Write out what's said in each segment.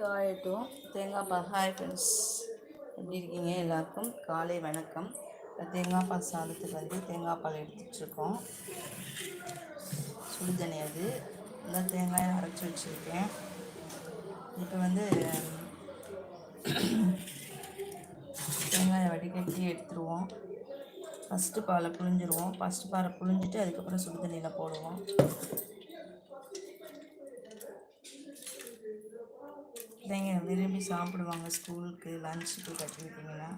காயட்டும் தேங்காய் பால். Hi friends எப்படி இருக்கீங்க எல்லாருக்கும்? காலை வணக்கம். இப்போ தேங்காய் பால் சாதத்துக்கு வந்து தேங்காய் பால் சுடு சுடுதண்ணி அது. இந்த தேங்காயை அரைச்சி வச்சுருக்கேன். இப்போ வந்து தேங்காயை வடிகட்டி எடுத்துருவோம். ஃபஸ்ட்டு பாலை புழிஞ்சிருவோம். ஃபஸ்ட்டு பாலை புழிஞ்சிட்டு அதுக்கப்புறம் சுடுதண்ணியில் போடுவோம். பிள்ளைங்க விரும்பி சாப்பிடுவாங்க ஸ்கூலுக்கு லஞ்சுக்கு கட்டி விட்டிங்கன்னா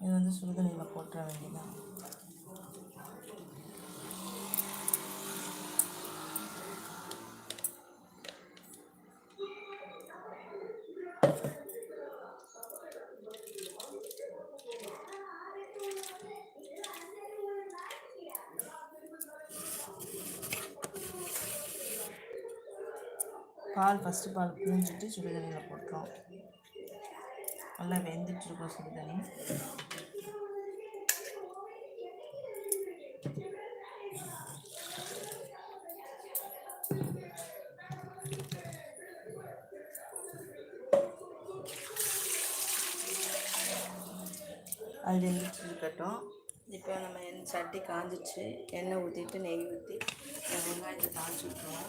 இது வந்து சுடுதண்ணியில் போட்டுற வேண்டியதான் பால் ஃபஸ்ட்டு பால் புழிஞ்சிட்டு சுடுதண்ணியில் போட்டுருவோம் நல்லா வெந்துட்டுருக்கோம் சுடுதண்ணி. அது வெந்துட்டு இருக்கட்டும். இப்போ நம்ம எண்ணெய் சட்டி காஞ்சிச்சு. எண்ணெய் ஊற்றிட்டு நெய் ஊற்றி வெங்காயத்தை தாளிச்சு விட்ருவோம்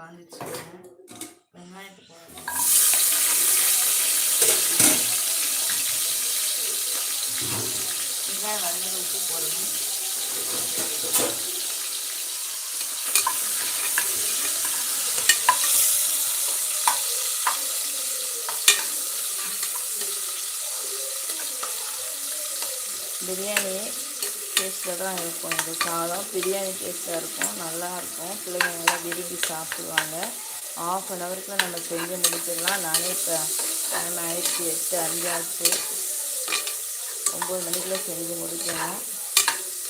கருவேப்பிலை போடுங்க வெங்காயத்தை வெங்காயம் உப்பு போடணும் பிரியாணி டேஸ்ட்டில் தான் இருக்கும். இந்த சாதம். பிரியாணி டேஸ்ட்டாக இருக்கும். நல்லாயிருக்கும். பிள்ளைங்க நல்லா விரும்பி சாப்பிடுவாங்க. ஆஃப் அன் ஹவருக்குள்ள நம்ம செஞ்சு முடிச்சிடலாம். நானே இப்போ டைம் ஆயிடுச்சு. எட்டு அஞ்சாச்சு. ஒம்பது மணிக்குள்ளே செஞ்சு முடிக்கணும்.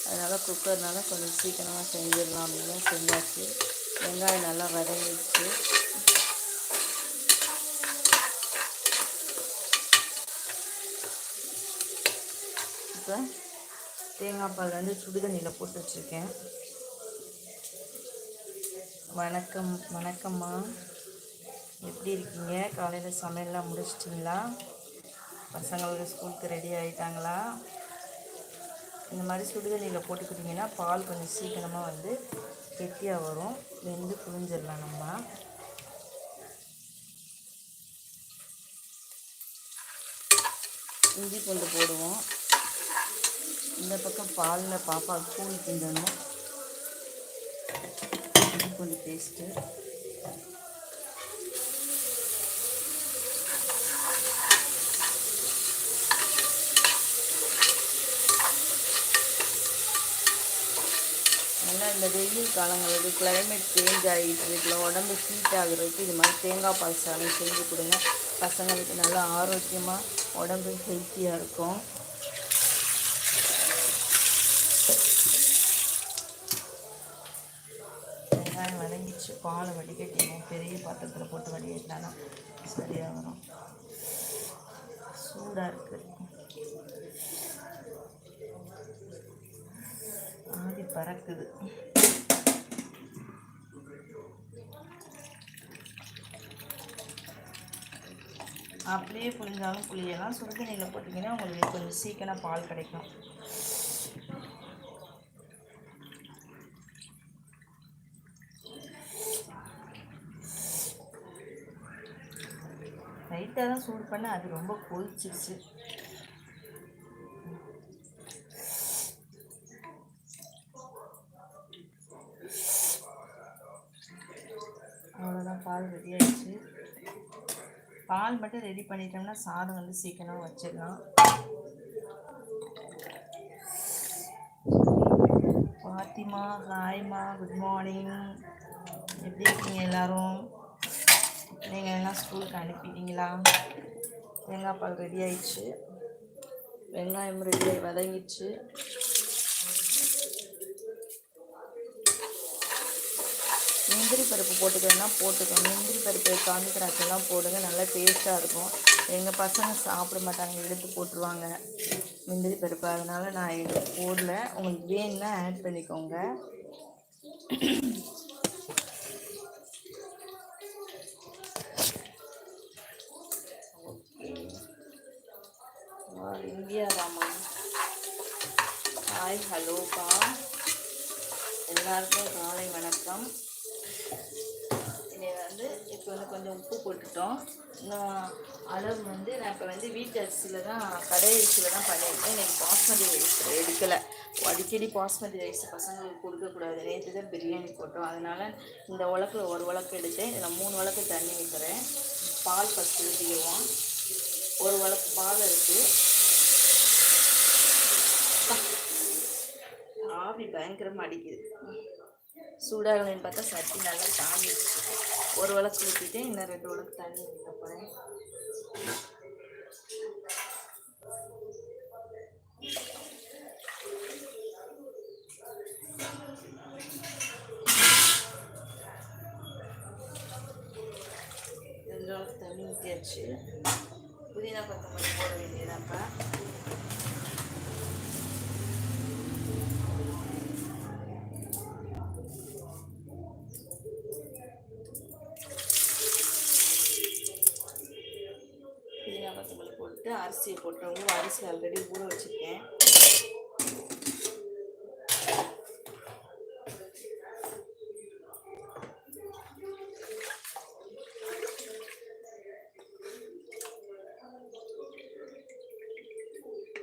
அதனால் குக்கர்னால கொஞ்சம் சீக்கிரமாக செஞ்சிடலாம் அப்படின்னு செஞ்சாச்சு வெங்காயம் நல்லா வதங்கிடுச்சு. இப்போ தேங்காய் பால் வந்து சுடுதண்ணியில் போட்டு வச்சுருக்கேன். வணக்கம் வணக்கம்மா. எப்படி இருக்கீங்க? காலையில் சமையல்லாம் முடிச்சிட்டிங்களா? பசங்களோட ஸ்கூலுக்கு ரெடி ஆகிட்டாங்களா இந்த மாதிரி சுடுதண்ணியில் போட்டுக்கிட்டிங்கன்னா பால் கொஞ்சம் சீக்கிரமாக வந்து கெட்டியாக வரும். வெந்து புழிஞ்சிடலாம் நம்ம. இஞ்சி பூண்டு போடுவோம். இந்த பக்கம் பாலில் பாப்பா கூழ் கிண்டணும். கொஞ்சம் பேஸ்ட்டு நல்லா இந்த வெயில் காலங்களுக்கு கிளைமேட் சேஞ்ச் ஆகிட்டு இருக்குல்ல உடம்பு ஹீட் ஆகுறதுக்கு இது மாதிரி தேங்காய் பால் சாதம் செஞ்சு கொடுங்க. பசங்களுக்கு நல்லா ஆரோக்கியமாக உடம்பு ஹெல்த்தியாக இருக்கும். வெங்காயம் வதங்கிச்சு பாலை வடிகட்டிடுவோம் பெரிய பாத்திரத்தில் போட்டு வடிகட்டினாலும் சரியாக வரும் சூடாக இருக்குது ஆதி பறக்குது. அப்படியே புளிஞ்சாலும் புளியெல்லாம் சுடுதண்ணியில் போட்டிங்கன்னா உங்களுக்கு கொஞ்சம் சீக்கிரம் பால் கிடைக்கும். லைட்டாக தான் சூடு பண்ணேன் அது ரொம்ப கொதிச்சிருச்சு. அவ்வளோதான் பால் ரெடி ஆயிடுச்சு. பால் மட்டும் ரெடி பண்ணிட்டோம்னா சாதம் வந்து சீக்கிரம் வச்சிடலாம். பாத்திமா ஹாய்மா குட் மார்னிங் எப்படி இருக்கீங்க எல்லாரும்? நீங்கள் எல்லாம் ஸ்கூலுக்கு அனுப்பிட்டீங்களா? தேங்காய் பால் ரெடி ஆயிடுச்சு. வெங்காயம் ரெடி ஆகி வதங்கிடுச்சு. முந்திரி பருப்பு போட்டுக்கணும்னா போட்டுக்கோங்க. முந்திரி பருப்பு காந்தி திராட்சைலாம் போடுங்க. நல்லா டேஸ்ட்டாக இருக்கும். எங்கள் பசங்க சாப்பிட மாட்டாங்க. எடுத்து போட்டுருவாங்க முந்திரி பருப்பு. அதனால் நான் எடுத்து போடல. உங்களுக்கு வேணும்னா ஆட் பண்ணிக்கோங்க. எல்லாருக்கும் காலை வணக்கம். இதை வந்து இப்போ வந்து கொஞ்சம் உப்பு போட்டுட்டோம். நான் அளவு வந்து நான் இப்போ வந்து வீட்டு அரிசியில் தான் கடை அரிசியில் தான் பண்ணியிருக்கேன். எனக்கு பாஸ்மதி ரைஸ் எடுக்கலை. அடிக்கடி பாஸ்மதி ரைஸ் பசங்களுக்கு கொடுக்கக்கூடாது நேற்று தான் பிரியாணி போட்டோம். அதனால் இந்த உலக்கில் ஒரு உலக்கு எடுத்தேன். இதில் மூணு உலக்கு தண்ணி வைக்கிறேன் பால் ஃபஸ்ட்டு ஊற்றிடுவோம் ஒரு உலக்கு பால் இருக்குது ஆவி பயங்கரமாக அடிக்குது. சூடாகலன்னு பார்த்தா சட்டி நல்லா தாங்கிடுச்சு. ஒரு வழக்கு ஊற்றிட்டு இன்னும் ரெண்டு வழக்கு தண்ணி ஊற்ற போகிறேன் ரெண்டு வழக்கு தண்ணி ஊற்றியாச்சு புதினா கொத்தமல்லி போட வேண்டியதாப்பா. புதினா போட்டு அரிசியை போட்டவங்க அரிசி ஆல்ரெடி ஊற வச்சுருக்கேன்.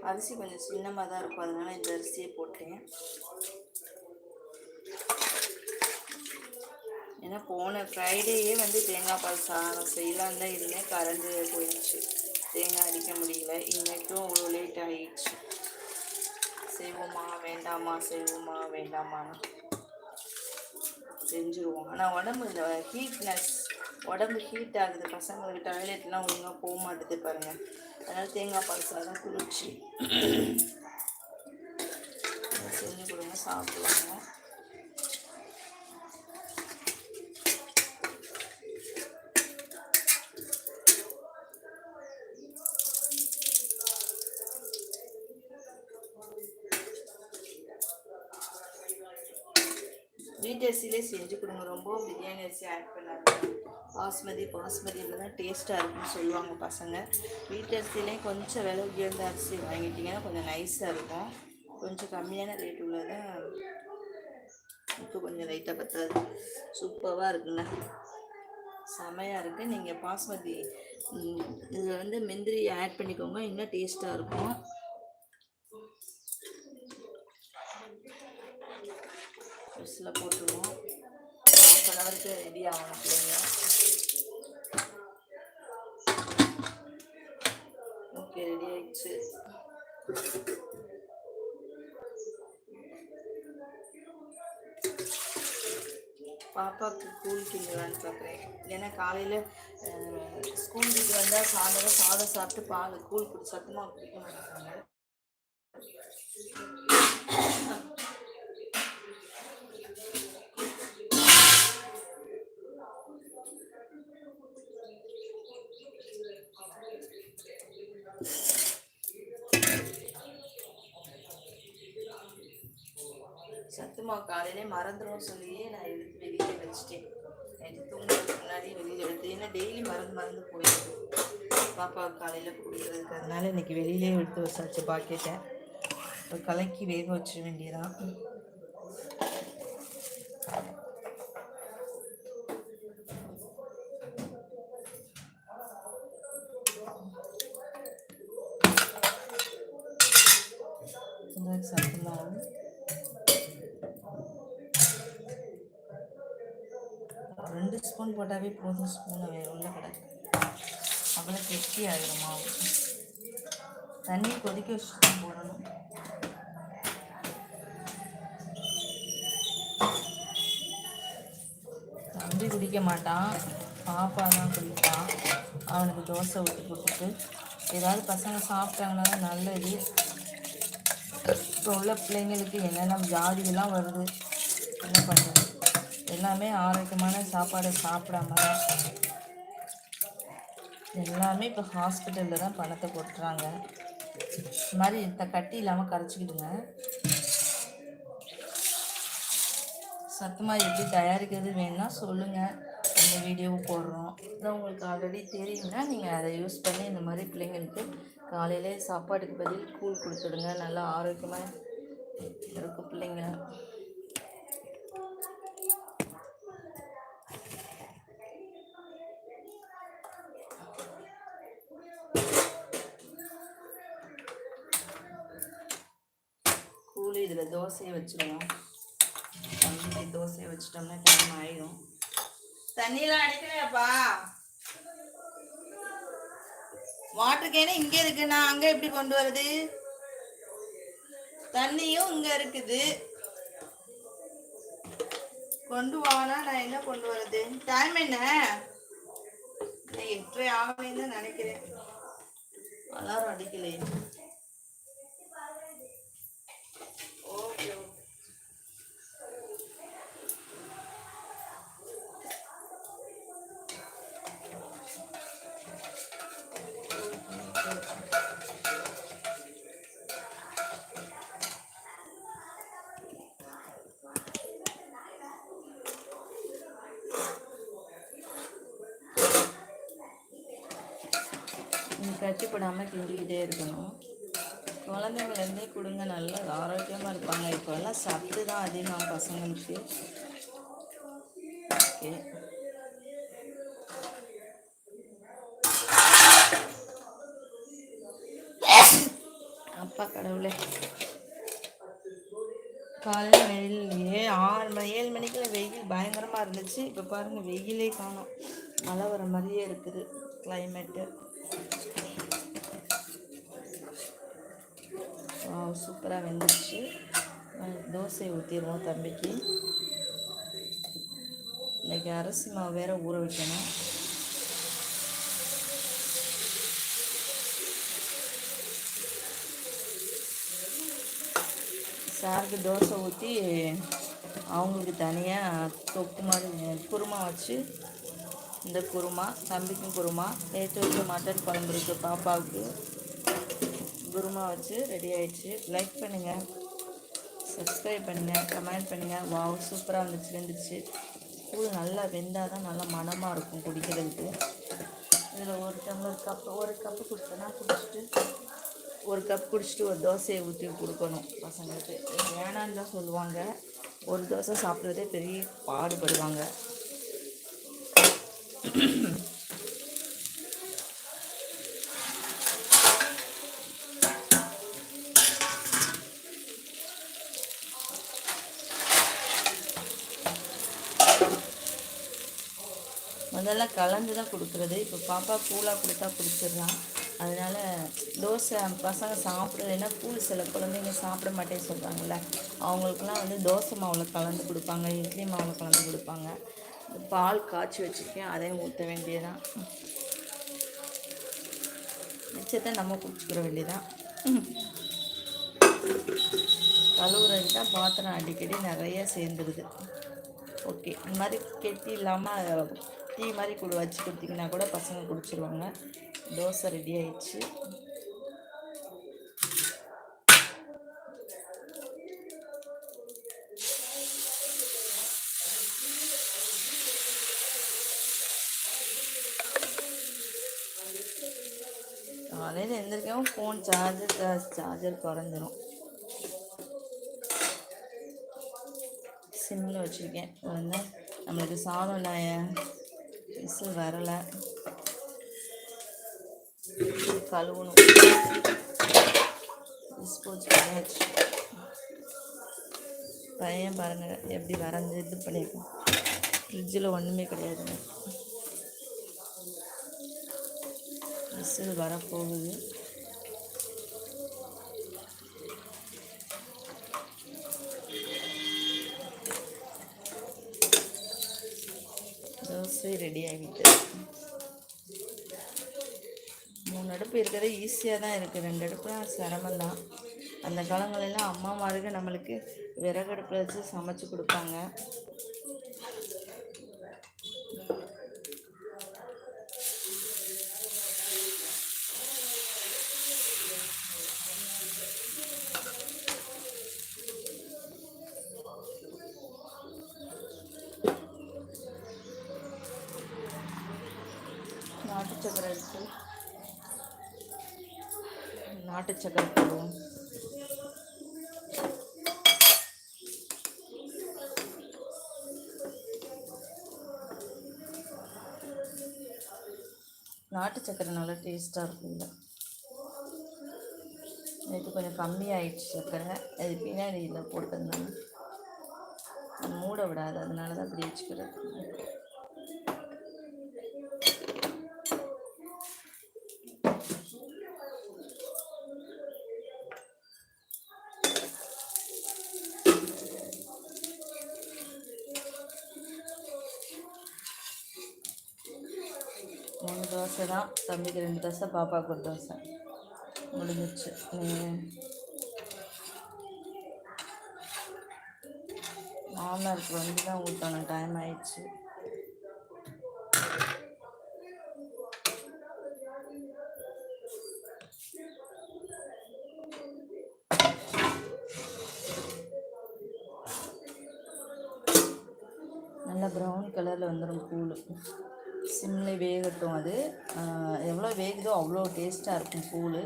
அரிசி கொஞ்சம் சின்னமாக தான் இருக்கும் அதனால இந்த அரிசியை போட்டேன். ஏன்னா போன ஃப்ரைடேயே வந்து தேங்காய் பால் சாதம் செய்யலான்னு தான் இருந்தேன் கரண்டு போயிடுச்சு. தேங்காய் அடிக்க முடியல. இன்றைக்கும் அவ்வளோ லேட் ஆகிடுச்சு செய்வோமா? வேண்டாமா? செய்வோமா? வேண்டாமான்னு செஞ்சுருவோம் ஆனால் உடம்பு இந்த ஹீட்னஸ் உடம்பு ஹீட் ஆகுது. பசங்களுக்கு டாய்லெட்லாம் ஒழுங்காக போக மாட்டுது பாருங்க. அதனால் தேங்காய் பால் சாதம் குளிர்ச்சி செஞ்சு கொடுங்க சாப்பிடுவாங்க. வீட்டு அரிசியிலே செஞ்சு கொடுங்க. ரொம்ப பிரியாணி அரிசி ஆட் பண்ணாங்க பாஸ்மதி பாஸ்மதியில் தான் டேஸ்ட்டாக இருக்கும்னு சொல்லுவாங்க பசங்க. வீட்டு கொஞ்சம் விலை உயர்ந்த அரிசி வாங்கிட்டிங்கன்னா கொஞ்சம் நைஸாக இருக்கும். கொஞ்சம் கம்மியான ரேட் உள்ளதான் இப்போ கொஞ்சம் லைட்டாக பற்றாது சூப்பராக இருக்குங்க. செமையாக இருக்குது நீங்கள் பாஸ்மதி இதில் வந்து முந்திரி ஆட் பண்ணிக்கோங்க. இன்னும் டேஸ்ட்டாக இருக்கும். ஃப்ரிட்ஜில் போட்டுருவோம். ஹாஃப் அன் ஹவருக்கு ரெடி ஆகணும் பிள்ளைங்க ஓகே ரெடி ஆயிடுச்சு. பாப்பாவுக்கு கூழ் கிண்டலான்னு பார்க்குறேன் ஏன்னா காலையில் ஸ்கூலுக்கு வந்தால் சாயந்தரம் சாதம் சாப்பிட்டு பால் கூழ் குடி பிடிக்க மாட்டேங்கிறாங்க சும்மா காலையிலே மறந்துடும் சொல்லியே நான் எடுத்து வெளியே வச்சுட்டேன். நைட்டு தூங்குறதுக்கு முன்னாடி வெளியில் எடுத்து ஏன்னா டெய்லி மறந்து மறந்து போயிடுது. பாப்பாவுக்கு காலையில் கொடுக்குறதுக்கு அதனால இன்னைக்கு வெளியிலே எடுத்து வச்சாச்சு பாக்கெட்டை. இப்போ கலக்கி வேக வச்சிட வேண்டியதான் ஸ்பூன் போதும் ஸ்பூனை வேறு உள்ள கிடக்கு. அவ்வளோ கெட்டி ஆகிடும் மாவு. தண்ணி கொதிக்க வச்சு போடணும். தம்பி குடிக்க மாட்டான். பாப்பா தான் குடிப்பான். அவனுக்கு தோசை ஊற்றி கொடுத்துட்டு ஏதாவது பசங்க சாப்பிட்டாங்கன்னா நல்லது. இப்போ உள்ள பிள்ளைங்களுக்கு என்னென்ன ஜாதியெல்லாம் வருது? என்ன பண்ண எல்லாமே ஆரோக்கியமான சாப்பாடு சாப்பிடாம எல்லாமே இப்போ ஹாஸ்பிட்டலில் தான் பணத்தை கொட்டுறாங்க இந்த மாதிரி இந்த கட்டி இல்லாமல் கரைச்சிக்கிடுங்க. சத்தமாக எப்படி தயாரிக்கிறது வேணும்னா சொல்லுங்கள் இந்த வீடியோவை போடுறோம். இதான் உங்களுக்கு ஆல்ரெடி தெரியும்னா நீங்கள் அதை யூஸ் பண்ணி இந்த மாதிரி பிள்ளைங்களுக்கு காலையிலே சாப்பாட்டுக்கு பதில் கூழ் கொடுத்துடுங்க. நல்லா ஆரோக்கியமாக இருக்கும் பிள்ளைங்க கூழ் இதில் தோசையை வச்சுருவோம் தம்பிக்கு தோசையை வச்சிட்டோம்னா டைம் ஆயிடும் தண்ணியெலாம் அடிக்கலையாப்பா? வாட்டர் கேனு இங்கே இருக்கு. நான் அங்கே எப்படி கொண்டு வருது தண்ணியும் இங்கே இருக்குது. கொண்டு வானா நான் என்ன கொண்டு வரது டைம் என்ன? எட்டரை ஆகலைன்னு நினைக்கிறேன். அலாரம் அடிக்கலையே ஓகே ஓகே நீ கட்டிப்படாமல் கிண்டிக்கிட்டே இருக்கணும் குழந்தைங்கலேருந்தே கொடுங்க நல்லா ஆரோக்கியமாக இருப்பாங்க இப்போல்லாம் சத்து தான் அதிகம் இருக்கு. ஓகே. அப்பா கடவுளே. காலையில் வெயில் ஏ ஆறு மணி ஏழு மணிக்குள்ள வெயில் பயங்கரமாக இருந்துச்சு. இப்போ பாருங்கள் வெயிலே காணும். மழை வர மாதிரியே இருக்குது கிளைமேட்டு சூப்பராக வெந்துருச்சு. தோசை ஊற்றிடுவோம் தம்பிக்கு. இன்றைக்கி அரிசி மாவு வேற ஊற வைக்கணும். சாருக்கு தோசை ஊற்றி அவங்களுக்கு தனியாக தொக்கு மாதிரி குருமா வச்சு இந்த குருமா தம்பிக்கும் குருமா நேற்று வச்சு மட்டன் குழம்பு இருக்குது பாப்பாவுக்கு. குருமா வச்சு ரெடி ஆயிடுச்சு. லைக் பண்ணுங்கள் சப்ஸ்கிரைப் பண்ணுங்கள் கமெண்ட் பண்ணுங்கள் வாவ் சூப்பராக வந்துச்சு வெந்துச்சு. கூழ் நல்லா வெந்தால் தான் நல்லா மணமாக இருக்கும் குடிக்கிறதுக்கு. இதில் ஒரு டம்ளர் கப்பு ஒரு கப்பு கொடுத்தனா குடிச்சிட்டு ஒரு கப் குடிச்சிட்டு ஒரு தோசையை ஊற்றி கொடுக்கணும் பசங்களுக்கு. வேணான்னு தான் சொல்லுவாங்க. ஒரு தோசை சாப்பிட்றதே பெரிய பாடுபடுவாங்க. முதல்ல கலந்து தான் கொடுக்குறது. இப்போ பாப்பா கூலாக கொடுத்தா குடிச்சிடுறான் அதனால் தோசை பசங்க சாப்பிட்றதுன்னா கூழ் சில குழந்தைங்க சாப்பிட மாட்டேன்னு சொல்கிறாங்கல்ல அவங்களுக்குலாம் வந்து தோசை மாவில் கலந்து கொடுப்பாங்க. இட்லி மாவில் கலந்து கொடுப்பாங்க. பால் காய்ச்சி வச்சுருக்கேன். அதையும் ஊற்ற வேண்டியதான் மிச்சத்தை நம்ம குடிச்சுக்கிற வேண்டியதான் கழுவுறதுக்கு தான் பாத்திரம் அடிக்கடி நிறைய சேர்ந்துருது. ஓகே இந்த மாதிரி கெட்டி இல்லாமல் டீ மாதிரி கூட வச்சு கொடுத்தீங்கன்னா கூட பசங்க குடிச்சிருவாங்க. தோசை ரெடி ஆயிடுச்சு. காலையில் எழுந்திரிக்கவும் ஃபோன் சார்ஜர் சார்ஜர் குறைஞ்சிரும். சிம்மில் வச்சுருக்கேன். வந்து நம்மளுக்கு சாதம் நான் விசில் வரலை. கழுவணும். டிஸ்போஸ் பண்ணியாச்சு பையன் பாருங்க எப்படி வரைஞ்சி இது பண்ணியிருக்கோம் ஃப்ரிட்ஜில் ஒன்றுமே கிடையாதுங்க விசில் வரப்போகுது. தோசை ரெடி ஆகிட்டு. மூணு அடுப்பு இருக்கிறது ஈஸியாக தான் இருக்குது ரெண்டு அடுப்புலாம் சிரமம் தான். அந்த காலங்களெல்லாம் அம்மாமாருக்கு நம்மளுக்கு விறகடுப்பில் வச்சு சமைச்சு கொடுப்பாங்க நாட்டு சக்கரை எடுத்து நாட்டு சக்கரை போடுவோம் நாட்டு சக்கரை நல்லா டேஸ்ட்டாக இருக்குங்க நேற்று கொஞ்சம் கம்மியாயிடுச்சு சக்கரை. அது பின்னாடி இதில் போட்டிருந்தாங்க மூட விடாது. அதனால தான் அப்படி வச்சுக்கிறது மூணு தோசை தான் தம்பிக்கு ரெண்டு தோசை பாப்பாவுக்கு ஒரு தோசை. முடிஞ்சிச்சு. மாமனாருக்கு வந்து தான் ஊற்றணும் டைம் ஆயிடுச்சு. நல்லா ப்ரௌன் கலரில் வந்துடும் கூழ் சிம்மில் வேகட்டும் அது. எவ்வளோ வேகுதோ அவ்வளோ டேஸ்ட்டாக இருக்கும் கூழ்.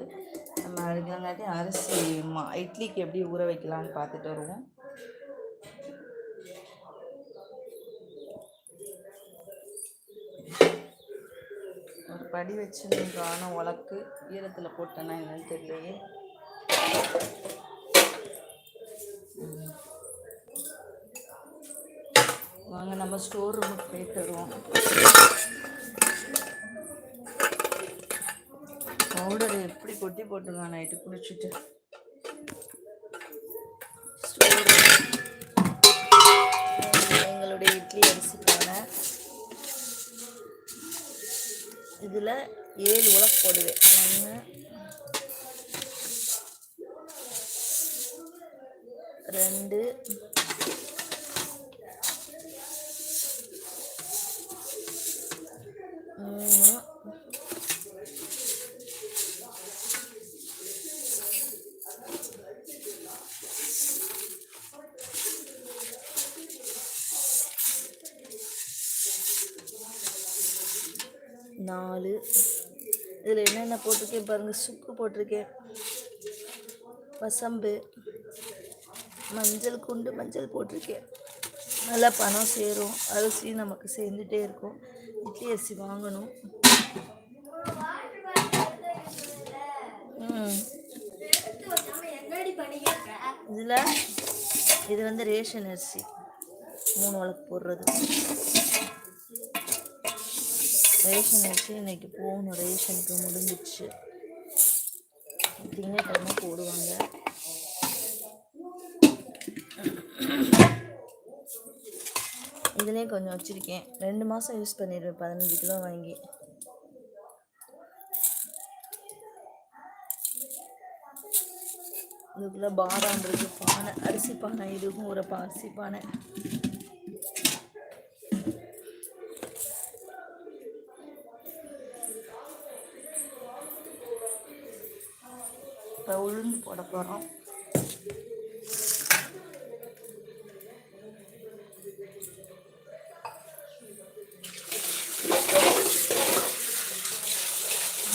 நம்ம அதுக்குங்காட்டி அரிசி மா இட்லிக்கு எப்படி ஊற வைக்கலான்னு பார்த்துட்டு வருவோம். ஒரு படி வச்சு காணும் உலக்கு. ஈரத்தில் போட்டேன்னா என்னன்னு தெரியலையே. வாங்க நம்ம ஸ்டோர் ரூமுக்கு போயிட்டு வருவோம். பவுடர் எப்படி கொட்டி போட்டுருவான் நைட்டு குடிச்சிட்டு ஸ்டோர் எங்களுடைய இட்லி அரிசி இதில் ஏழு உலக போடுவேன். ஒன்று ரெண்டு நாலு. இதில் என்னென்ன போட்டிருக்கேன் பாருங்கள் சுக்கு போட்டிருக்கேன். பசம்பு மஞ்சள் குண்டு மஞ்சள் போட்டிருக்கேன். நல்லா பணம் சேரும். அரிசி நமக்கு சேர்ந்துட்டே இருக்கும். இட்லி அரிசி வாங்கணும். இதில் இது வந்து ரேஷன் அரிசி. மூணு உலக்கு போடுறது. ரேஷன் வச்சு இன்னைக்கு போகணும். ரேஷனுக்கு முடிஞ்சிச்சு திங்கக்கிழமை போடுவாங்க. இதுலேயே கொஞ்சம் வச்சுருக்கேன். ரெண்டு மாதம் யூஸ் பண்ணிடுவேன் பதினஞ்சு கிலோ வாங்கி. இதுக்குள்ளே பாதாம் பானை அரிசி பானை இதுவும் ஒரு பா- அரிசி பானை. உளுந்து போட போகிறோம்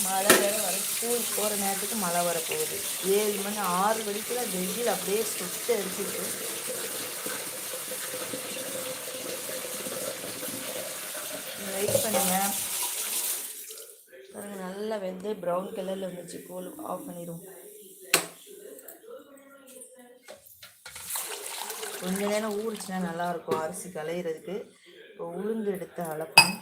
மழை வேறு வர ஸ்கூல் போகிற நேரத்துக்கு மழை வரப்போகுது. ஏழு மணி ஆறு மணிக்கெல்லாம் வெயில் அப்படியே சுட்டு அடிச்சிட்டு வெயிட் பண்ணுங்க. பாருங்க நல்லா வெந்தே ப்ரௌன் கலரில் வந்துச்சு. கோல் ஆஃப் பண்ணிடுவோம். கொஞ்ச நேரம் ஊறிச்சுன்னா நல்லாயிருக்கும். அரிசி களையிறதுக்கு. இப்போ உளுந்து எடுத்து அளப்போம்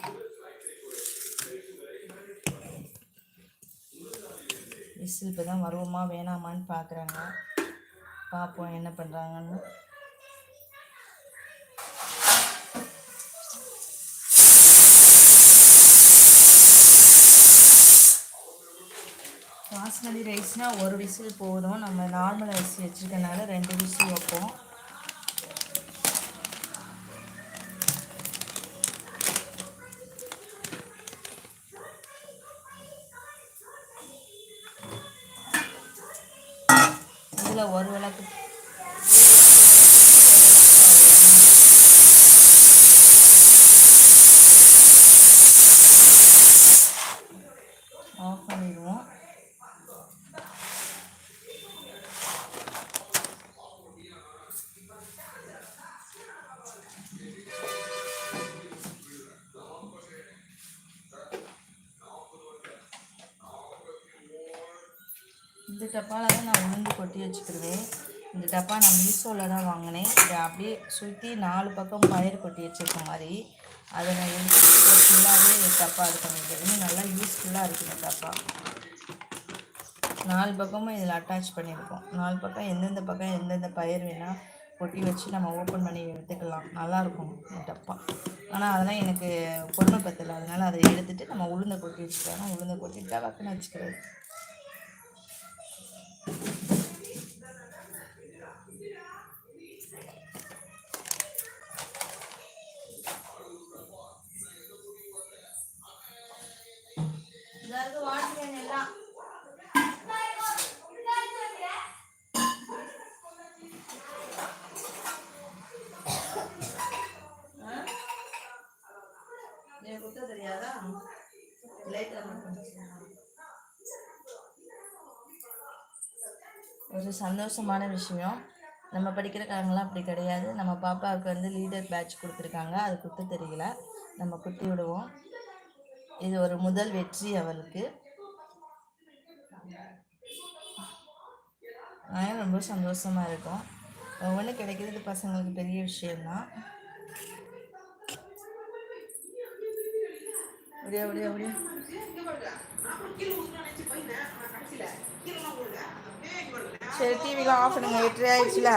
விசில் இப்போ தான் வருவோமா வேணாமான்னு பார்க்குறாங்க. பார்ப்போம் என்ன பண்ணுறாங்கன்னு. பாஸ்மதி ரைஸ்னால் ஒரு விசில் போதும். நம்ம நார்மல் அரிசி வச்சுருக்கனால ரெண்டு விசில் வைப்போம். இதில் ஒரு விளக்கு. ஆஃப் பண்ணிடுவோம். இந்த டப்பாவில் வச்சுக்கிடுவேன் இந்த டப்பா நான் மீஷோவில் தான் வாங்கினேன். இதை அப்படியே சுற்றி நாலு பக்கம் பயிர் கொட்டி வச்சுருக்க மாதிரி. அதை நான் எடுத்து ஃபுல்லாகவே டப்பா இது பண்ணிக்கிறேன் இன்னும் நல்லா யூஸ்ஃபுல்லாக இருக்குது இந்த டப்பா. நாலு பக்கமும் இதில் அட்டாச் பண்ணியிருக்கோம். நாலு பக்கம் எந்தெந்த பக்கம் எந்தெந்த பயிர் வேணால் கொட்டி வச்சு நம்ம ஓப்பன் பண்ணி எடுத்துக்கலாம். நல்லாயிருக்கும் இந்த டப்பா. ஆனால் அதெல்லாம் எனக்கு பொண்ணு பத்தலை. அதனால் அதை எடுத்துகிட்டு நம்ம உளுந்தை கொட்டி வச்சுக்கலாம். உளுந்தை கொட்டிட்டு டக்குன்னு வச்சுக்கிறது. ஒரு சந்தோஷமான விஷயம். நம்ம படிக்கிற காலங்களாம் அப்படி கிடையாது. நம்ம பாப்பாவுக்கு வந்து லீடர் பேட்ச் கொடுத்துருக்காங்க. அது குத்து தெரியல. நம்ம குத்தி விடுவோம். இது ஒரு முதல் வெற்றி அவளுக்கு. அதனால் ரொம்ப சந்தோஷமாக இருக்கும். ஒவ்வொன்று கிடைக்கிறது பசங்களுக்கு பெரிய விஷயம்தான். அப்படியே அப்படியே அப்படியே? சரி டிவிலாம் ஆஃப் பண்ணுங்க எட்டு ஆயிடுச்சுல